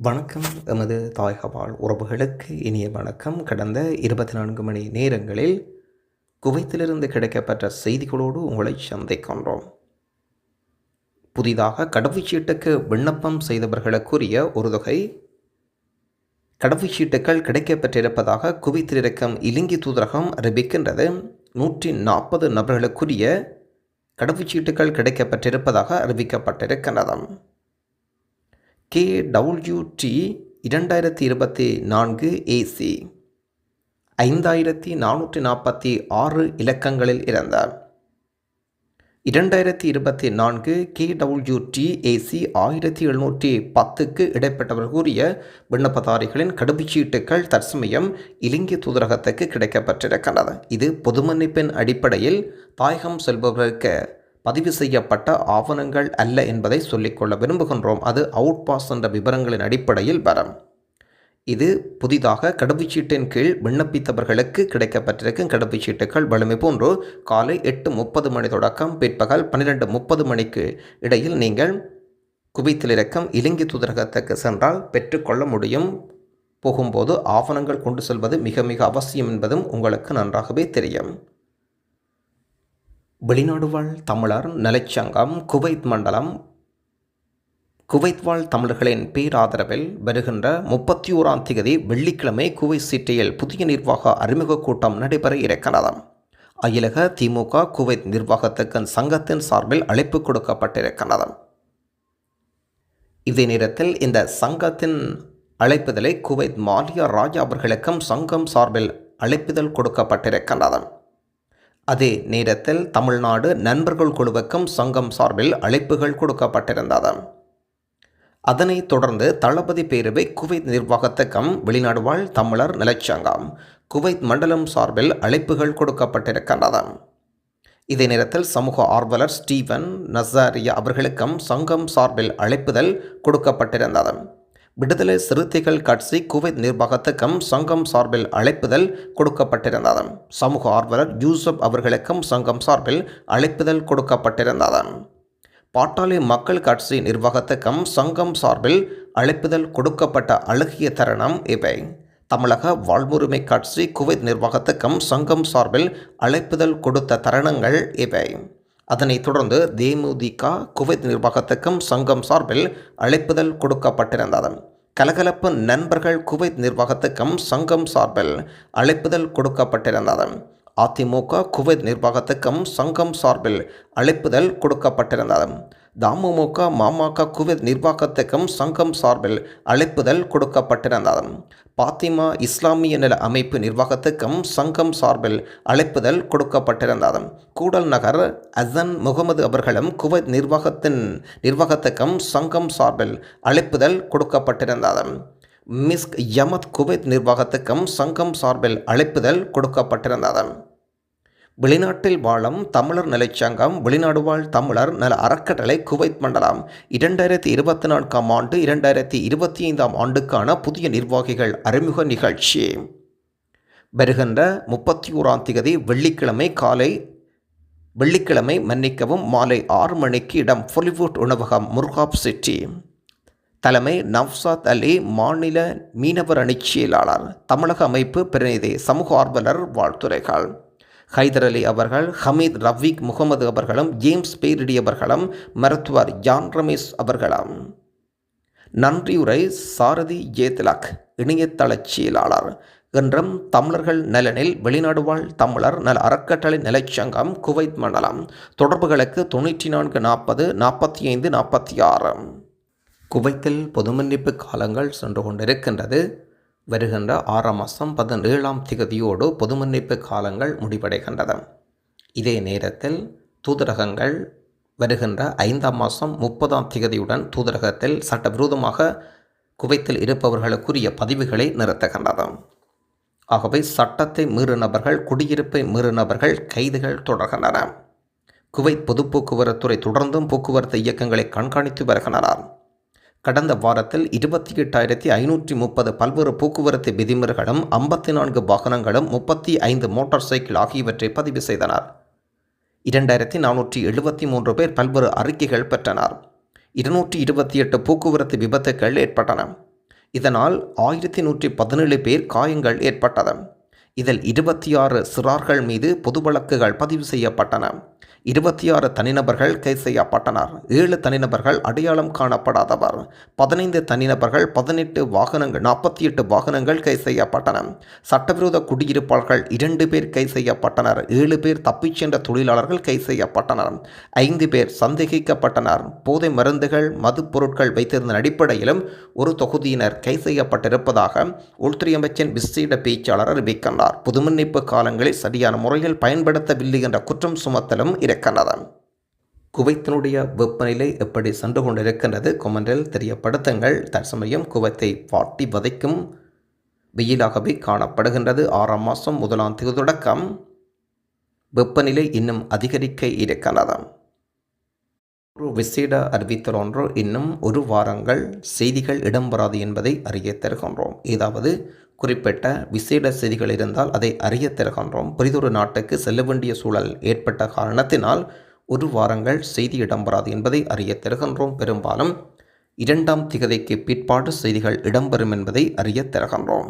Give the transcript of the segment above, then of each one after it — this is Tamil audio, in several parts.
வணக்கம். எமது தாயகவாழ் உறவுகளுக்கு இனிய வணக்கம். கடந்த இருபத்தி நான்கு மணி நேரங்களில் குவைத்திலிருந்து கிடைக்கப்பட்ட செய்திகளோடு உங்களை சந்திக்கின்றோம். புதிதாக கடவுச்சீட்டுக்கு விண்ணப்பம் செய்தவர்களுக்குரிய ஒரு தொகை கடவுச்சீட்டுகள் கிடைக்கப்பெற்றிருப்பதாக குவைத்தில் இருக்கும் இலங்கை தூதரகம் அறிவிக்கின்றது. நூற்றி நாற்பது நபர்களுக்குரிய கடவுச்சீட்டுகள் கிடைக்கப்பட்டிருப்பதாக அறிவிக்கப்பட்டிருக்கின்றன கே டபிள்யூடி இரண்டாயிரத்தி இருபத்தி நான்கு ஏசி. ஐந்தாயிரத்தி நானூற்றி நாற்பத்தி ஆறு இலக்கங்களில் இறந்தார். இரண்டாயிரத்தி இருபத்தி நான்கு கேடபிள்யூடி ஏசி ஆயிரத்தி எழுநூற்றி பத்துக்கு இடைப்பட்டவர்களுடைய விண்ணப்பதாரிகளின் கடுப்புச்சீட்டுகள் தற்சமயம் இலங்கை தூதரகத்துக்கு கிடைக்கப்பட்டிருக்கின்றது இது பொதுமன்னிப்பின் அடிப்படையில் தாயகம் செல்பவர்களுக்கு பதிவு செய்யப்பட்ட ஆவணங்கள் அல்ல என்பதை சொல்லிக்கொள்ள விரும்புகின்றோம். அது அவுட் பாஸ் என்ற விவரங்களின் அடிப்படையில் வரும். இது புதிதாக கடவுச்சீட்டின் கீழ் விண்ணப்பித்தவர்களுக்கு கிடைக்கப்பட்டிருக்கும் கடவுச்சீட்டுகள் வலிமை போன்று காலை எட்டு முப்பது மணி தொடக்கம் பிற்பகல் பன்னிரெண்டு முப்பது மணிக்கு இடையில் நீங்கள் குவைத்தில் இருக்கும் இலங்கை தூதரகத்துக்கு சென்றால் பெற்றுக்கொள்ள முடியும். போகும்போது ஆவணங்கள் கொண்டு செல்வது மிக மிக அவசியம் என்பதும் உங்களுக்கு நன்றாகவே தெரியும். வெளிநாடு வாழ் தமிழர் நலச்சங்கம் குவைத் மண்டலம். குவைத் வாழ் தமிழர்களின் பேராதரவில் வருகின்ற முப்பத்தி ஓராம் தேதி வெள்ளிக்கிழமை குவைத் சிட்டியில் புதிய நிர்வாக அறிமுக கூட்டம் நடைபெற இருக்கிறது. அகிலக திமுக குவைத் நிர்வாகத்துக்கு சங்கத்தின் சார்பில் அழைப்பு கொடுக்கப்பட்டிருக்கிறது. இதே நேரத்தில் இந்த சங்கத்தின் அழைப்புதலை குவைத் மாலியா ராஜா அவர்களுக்கும் சங்கம் சார்பில் அழைப்புதல் கொடுக்கப்பட்டிருக்கிறது. அதே நேரத்தில் தமிழ்நாடு நண்பர்கள் குழுவுக்கும் சங்கம் சார்பில் அழைப்புகள் கொடுக்கப்பட்டிருந்தது. அதனைத் தொடர்ந்து தளபதி பேரவை குவைத் நிர்வாகத்துக்கும் வெளிநாடு வாழ் தமிழர் நிலச்சங்கம் குவைத் மண்டலம் சார்பில் அழைப்புகள் கொடுக்கப்பட்டிருக்கின்றது இதே நேரத்தில் சமூக ஆர்வலர் ஸ்டீவன் நசாரியா அவர்களுக்கும் சங்கம் சார்பில் அழைப்புதல் கொடுக்கப்பட்டிருந்தது. விடுதலை சிறுத்தைகள் கட்சி குவைத் நிர்வாகத்துக்கும் சங்கம் சார்பில் அழைப்புதல் கொடுக்கப்பட்டிருந்தது சமூக ஆர்வலர் யூசப் அவர்களுக்கும் சங்கம் சார்பில் அழைப்புதல் கொடுக்கப்பட்டிருந்தது பாட்டாளி மக்கள் கட்சி நிர்வாகத்துக்கும் சங்கம் சார்பில் அழைப்புதல் கொடுக்கப்பட்ட அழகிய தருணம் இவை. தமிழக வாழ்வுரிமை கட்சி குவைத் நிர்வாகத்துக்கும் சங்கம் சார்பில் அழைப்புதல் கொடுத்த தருணங்கள் இவை. அதனைத் தொடர்ந்து தேமுதிக குவைத் நிர்வாகத்துக்கும் சங்கம் சார்பில் அழைப்புதல் கொடுக்கப்பட்டிருந்தது. கலகலப்பு நண்பர்கள் குவைத் நிர்வாகத்துக்கும் சங்கம் சார்பில் அழைப்புதல் கொடுக்கப்பட்டிருந்தது. அதிமுக குவைத் நிர்வாகத்துக்கும் சங்கம் சார்பில் அழைப்புதல் கொடுக்கப்பட்டிருந்தது. தமுமுக மாமக குவைத் நிர்வாகத்துக்கும் சங்கம் சார்பில் அழைப்புதல் கொடுக்கப்பட்டிருந்தது. பாத்திமா இஸ்லாமிய நல அமைப்பு நிர்வாகத்துக்கும் சங்கம் சார்பில் அழைப்புதல் கொடுக்கப்பட்டிருந்தது. கூடல் நகர் அசன் முகமது அவர்களும் குவைத் நிர்வாகத்தின் நிர்வாகத்துக்கும் சங்கம் சார்பில் அழைப்புதல் கொடுக்கப்பட்டிருந்தது. மிஸ்க் யமத் குவைத் நிர்வாகத்துக்கும் சங்கம் சார்பில் அழைப்புதல் கொடுக்கப்பட்டிருந்தது. வெளிநாட்டில் வாழும் தமிழர் நிலைச்சங்கம் வெளிநாடு வாழ் தமிழர் நல அறக்கட்டளை குவைத் மண்டலம் இரண்டாயிரத்தி இருபத்தி நான்காம் ஆண்டு இரண்டாயிரத்தி இருபத்தி ஐந்தாம் ஆண்டுக்கான புதிய நிர்வாகிகள் அறிமுக நிகழ்ச்சி. வருகின்ற முப்பத்தி ஓராம் தேதி வெள்ளிக்கிழமை காலை வெள்ளிக்கிழமை மன்னிக்கவும் மாலை ஆறு மணிக்கு இடம் பொலிவுட் உணவகம் முர்காப் சிட்டி. தலைமை நவ்சாத் அலி மாநில மீனவர் அணிச் செயலாளர் தமிழக அமைப்பு பிரதிநிதி சமூக ஆர்வலர் வாழ்த்துறைகள் ஹைதர் அலி அவர்கள் ஹமீத் ரவீக் முகமது அவர்களும் ஜேம்ஸ் பேரிடி அவர்களும் மருத்துவர் ஜான் ரமேஷ் அவர்களும். நன்றியுரை சாரதி ஜேத்லக் இணையதள செயலாளர். என்றும் தமிழர்கள் நலனில் வெளிநாடு வாழ் தமிழர் நல அறக்கட்டளை நிலைச்சங்கம் குவைத் மண்டலம். தொடர்புகளுக்கு தொண்ணூற்றி நான்கு நாற்பது நாற்பத்தி ஐந்து நாற்பத்தி ஆறு. குவைத்தில் பொதுமன்னிப்பு காலங்கள் சென்று கொண்டிருக்கின்றது. வருகின்ற ஆறாம் மாதம் பதினேழாம் திகதியோடு பொதுமன்னிப்பு காலங்கள் முடிவடைகின்றது இதே நேரத்தில் தூதரகங்கள் வருகின்ற ஐந்தாம் மாதம் முப்பதாம் திகதியுடன் தூதரகத்தில் சட்டவிரோதமாக குவைத்தில் இருப்பவர்களுக்குரிய பதிவுகளை நிறுத்துகின்றது ஆகவே சட்டத்தை மீறினவர்கள் குடியிருப்பை மீறினவர்கள் கைதுகள் தொடர்கின்றன. குவைத் பொது போக்குவரத்துறை தொடர்ந்தும் போக்குவரத்து இயக்கங்களை கண்காணித்து வருகின்றனர். கடந்த வாரத்தில் இருபத்தி எட்டாயிரத்தி ஐநூற்றி முப்பது பல்வேறு போக்குவரத்து விதிமுறைகளும் ஐம்பத்தி நான்கு வாகனங்களும் முப்பத்தி ஐந்து மோட்டார் சைக்கிள் ஆகியவற்றை பதிவு செய்தனர். இரண்டாயிரத்தி நானூற்றி எழுபத்தி மூன்று பேர் பல்வேறு அறிக்கைகள் பெற்றனர். இருநூற்றி இருபத்தி எட்டு போக்குவரத்து விபத்துக்கள் ஏற்பட்டன. இதனால் ஆயிரத்தி நூற்றி பதினேழு பேர் காயங்கள் ஏற்பட்டது. இதில் இருபத்தி ஆறு சிறார்கள் மீது பொது வழக்குகள் பதிவு செய்யப்பட்டன. இருபத்தி ஆறு தனிநபர்கள் கைது செய்யப்பட்டனர். ஏழு தனிநபர்கள் அடையாளம் காணப்படாதவர். பதினைந்து தனிநபர்கள் பதினெட்டு வாகனங்கள் நாற்பத்தி எட்டு வாகனங்கள் கைது செய்யப்பட்டன. சட்டவிரோத குடியிருப்பாளர்கள் இரண்டு பேர் கைது செய்யப்பட்டனர். ஏழு பேர் தப்பிச் சென்ற தொழிலாளர்கள் கைது செய்யப்பட்டனர். ஐந்து பேர் சந்தேகிக்கப்பட்டனர். போதை மருந்துகள் மது பொருட்கள் வைத்திருந்த அடிப்படையிலும் ஒரு தொகுதியினர் கைது செய்யப்பட்டிருப்பதாக உள்துறை அமைச்சின் விசேட பேச்சாளர் அறிவிக்கின்றார். புதுமன்னிப்பு காலங்களில் சரியான முறையில் பயன்படுத்தவில்லை என்ற குற்றம் சுமத்தலும் இருக்கின்றது குவைத்தினுடைய வெப்பநிலை எப்படி சென்று கொண்டிருக்கின்றது? கொமெண்டில் தெரியப்படுத்துங்கள். தற்சமயம் குவைத்தை வாட்டி வதைக்கும் வெயிலாகவே காணப்படுகின்றது. ஆறாம் மாதம் முதலாம் தேதி தொடக்கம். வெப்பநிலை இன்னும் அதிகரிக்க இருக்கின்றது ஒரு விசேட அறிவித்தலொன்று இன்னும் ஒரு வாரங்கள் செய்திகள் இடம்பெறாது என்பதை அறிய தருகின்றோம். ஏதாவது குறிப்பிட்ட விசேட செய்திகள் இருந்தால் அதை அறிய தருகின்றோம். பெரிதொரு நாட்டுக்கு செல்ல வேண்டிய சூழல் ஏற்பட்ட காரணத்தினால் ஒரு வாரங்கள் செய்தி இடம்பெறாது என்பதை அறிய தருகின்றோம். பெரும்பாலும் இரண்டாம் திகதிக்கு பிற்பாடு செய்திகள் இடம்பெறும் என்பதை அறிய தருகின்றோம்.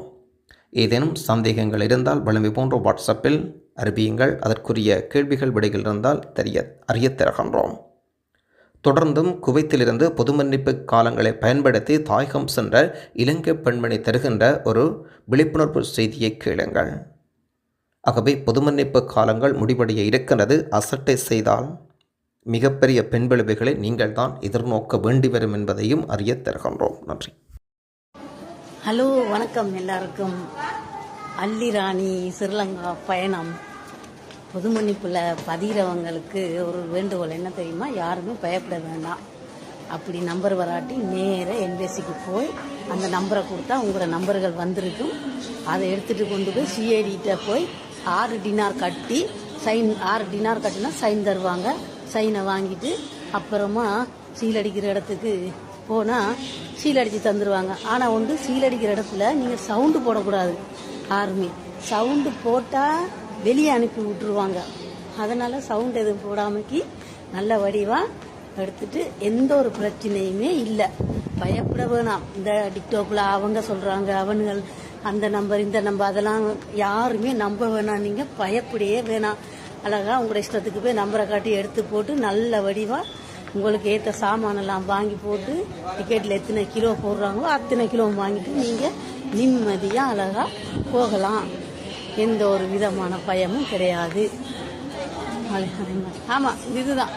ஏதேனும் சந்தேகங்கள் இருந்தால் வலிமை போன்ற வாட்ஸ்அப்பில் அறிவியுங்கள். அதற்குரிய கேள்விகள் விடைகள் இருந்தால் தெரிய அறிய தருகின்றோம். தொடர்ந்தும் குவைத்திலிருந்து பொது மன்னிப்பு காலங்களை பயன்படுத்தி தாயகம் சென்ற இலங்கை பெண்மணி தருகின்ற ஒரு விழிப்புணர்வு செய்தியை கேளுங்கள். ஆகவே பொது மன்னிப்பு காலங்கள் முடிவடைய இருக்கின்றது. அசட்டை செய்தால் மிகப்பெரிய பெண் விளைவுகளை நீங்கள் தான் எதிர்நோக்க வேண்டி வரும் என்பதையும் அறிய தருகின்றோம். நன்றி. ஹலோ வணக்கம் எல்லாருக்கும். அல்லிராணி ஸ்ரீலங்கா பயணம். பொது மன்னிப்பில் பதிகிறவங்களுக்கு ஒரு வேண்டுகோள் என்ன தெரியுமா? யாருமே பயப்பட வேண்டாம். அப்படி நம்பர் வராட்டி நேராக எம்பேசிக்கு போய் அந்த நம்பரை கொடுத்தா உங்களோட நம்பர்கள் வந்திருக்கும். அதை எடுத்துகிட்டு கொண்டு போய் சிஐடிகிட்ட போய் ஆறு டினார் கட்டி சைன் ஆறு டினார் கட்டினா சைன் தருவாங்க. சைனை வாங்கிட்டு அப்புறமா சீல் அடிக்கிற இடத்துக்கு போனால் சீல் அடித்து தந்துடுவாங்க ஆனால் வந்து சீல் அடிக்கிற இடத்துல நீங்கள் சவுண்டு போடக்கூடாது. ஆர்மி. சவுண்டு போட்டால் வெளியே அனுப்பி விட்டுருவாங்க. அதனால் சவுண்ட் எதுவும் போடாமக்கி நல்ல வடிவாக எடுத்துட்டு எந்த ஒரு பிரச்சனையுமே இல்லை. பயப்பட வேணாம். இந்த டிக்டோக்கில் அவங்க சொல்கிறாங்க அவனுங்கள் அந்த நம்பர் இந்த நம்பர் அதெல்லாம் யாருமே நம்ப வேணாம். நீங்கள் பயப்படையே வேணாம். அழகாக உங்களோட இஷ்டத்துக்கு போய் நம்பரை காட்டி எடுத்து போட்டு நல்ல வடிவாக உங்களுக்கு ஏற்ற சாமானெல்லாம் வாங்கி போட்டு டிக்கெட்டில் எத்தனை கிலோ போடுறாங்களோ அத்தனை கிலோ வாங்கிட்டு நீங்கள் நிம்மதியாக அழகாக போகலாம். எந்த ஒரு விதமான பயமும் கிடையாது. ஆமாம் இதுதான்.